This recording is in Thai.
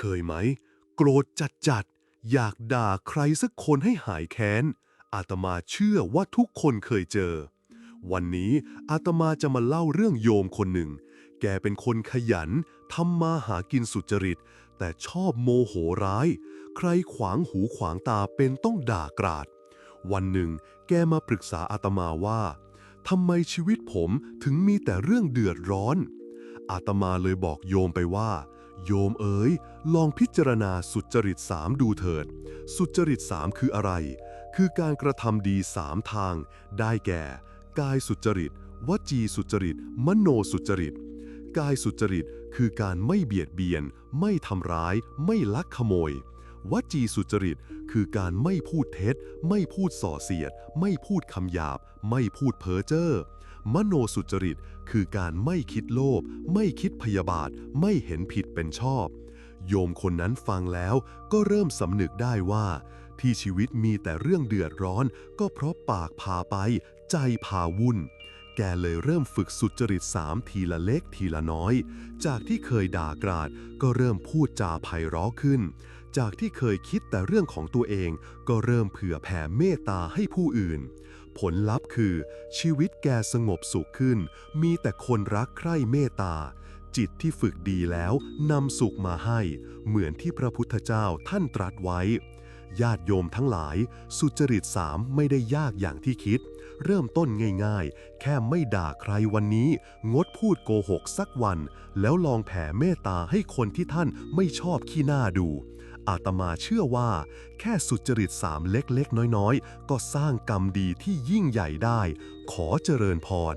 เคยไหม โกรธจัดจัดๆ อยากด่าใครสักคนให้หายแค้น อาตมาเชื่อว่าทุกคนเคยเจอ วันนี้อาตมาจะมาเล่าเรื่องโยมคนหนึ่ง แกเป็นคนขยันทำมาหากินสุจริต แต่ชอบโมโหร้าย ใครขวางหูขวางตาเป็นต้องด่ากราด วันหนึ่ง แกมาปรึกษาอาตมาว่าทำไมชีวิตผมถึงมีแต่เรื่องเดือดร้อน อาตมาเลยบอกโยมไปว่า โยมเอ๋ย ลองพิจารณาสุจริตสามดูเถิด สุจริตสามคืออะไร คือการกระทำดีสามทาง ได้แก่ กายสุจริต วจีสุจริต มโนสุจริต กายสุจริตคือการไม่เบียดเบียน ไม่ทำร้าย ไม่ลักขโมย วจีสุจริต คือการไม่พูดเท็จ ไม่พูดส่อเสียด ไม่พูดคำหยาบ ไม่พูดเพ้อเจ้อ มโนสุจริต คือการไม่คิดโลภไม่คิดพยาบาท ไม่เห็นผิดเป็นชอบ โยมคนนั้นฟังแล้วก็เริ่มสำนึกได้ว่า ที่ชีวิตมีแต่เรื่องเดือดร้อน ก็เพราะปากพาไป ใจพาวุ่น แกเลยเริ่มฝึกสุจริตสามทีละเล็กทีละน้อย จากที่เคยด่ากราด ก็เริ่มพูดจาไพเราะขึ้นจากที่เคยคิดแต่เรื่องของตัวเอง ก็เริ่มเผื่อแผ่เมตตาให้ผู้อื่น ผลลัพธ์คือ ชีวิตแกสงบสุขขึ้น มีแต่คนรักใคร่เมตตา จิตที่ฝึกดีแล้วนำสุขมาให้ เหมือนที่พระพุทธเจ้าท่านตรัสไว้ ญาติโยมทั้งหลาย สุจริตสามไม่ได้ยากอย่างที่คิด เริ่มต้นง่ายๆ แค่ไม่ด่าใครวันนี้ งดพูดโกหกสักวัน แล้วลองแผ่เมตตาให้คนที่ท่านไม่ชอบขี้หน้าดู อาตมาเชื่อว่า แค่สุจริตสามเล็กๆ น้อยๆ ก็สร้างกรรมดีที่ยิ่งใหญ่ได้ ขอเจริญพร